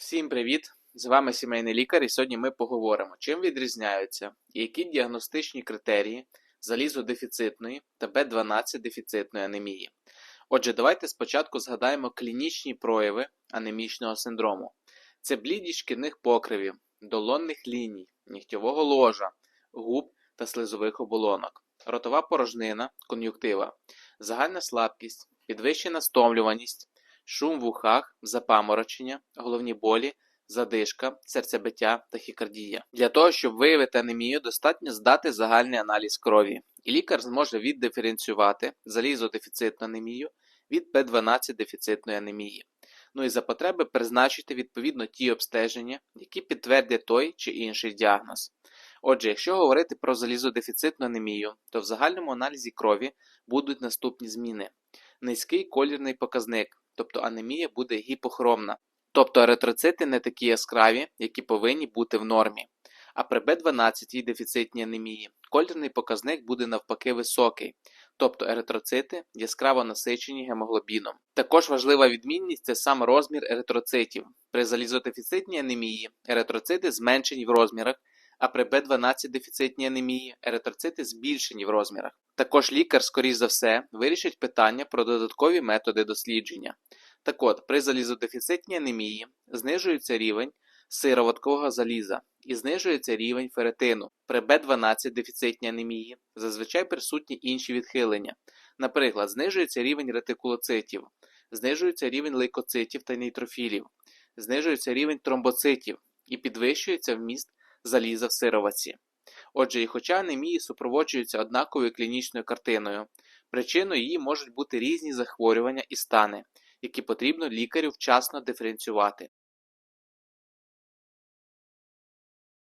Всім привіт! З вами сімейний лікар, і сьогодні ми поговоримо, чим відрізняються і які діагностичні критерії залізодефіцитної та Б12 дефіцитної анемії. Отже, давайте спочатку згадаємо клінічні прояви анемічного синдрому. Це блідість шкідних покривів, долонних ліній, нігтєвого ложа, губ та слизових оболонок, ротова порожнина, кон'юктива, загальна слабкість, підвищена стомлюваність, шум в ухах, запаморочення, головні болі, задишка, серцебиття, тахікардія. Для того, щоб виявити анемію, достатньо здати загальний аналіз крові, і лікар зможе віддиференціювати залізодефіцитну анемію від Б12 дефіцитної анемії. Ну і за потреби призначити відповідно ті обстеження, які підтвердять той чи інший діагноз. Отже, якщо говорити про залізодефіцитну анемію, то в загальному аналізі крові будуть наступні зміни: низький колірний показник, тобто анемія буде гіпохромна, тобто еритроцити не такі яскраві, які повинні бути в нормі. А при Б12 дефіцитній анемії колірний показник буде навпаки високий, тобто еритроцити яскраво насичені гемоглобіном. Також важлива відмінність це сам розмір еритроцитів. При залізодефіцитній анемії еритроцити зменшені в розмірах, а при Б12 дефіцитній анемії еритроцити збільшені в розмірах. Також лікар, скоріш за все, вирішить питання про додаткові методи дослідження. Так от, при залізодефіцитній анемії знижується рівень сироваткового заліза і знижується рівень феретину. При Б12 дефіцитній анемії зазвичай присутні інші відхилення. Наприклад, знижується рівень ретикулоцитів, знижується рівень лейкоцитів та нейтрофілів, знижується рівень тромбоцитів і підвищується вміст заліза в сироватці. Отже, і хоча анемії супроводжуються однаковою клінічною картиною, причиною її можуть бути різні захворювання і стани, які потрібно лікарю вчасно диференціювати.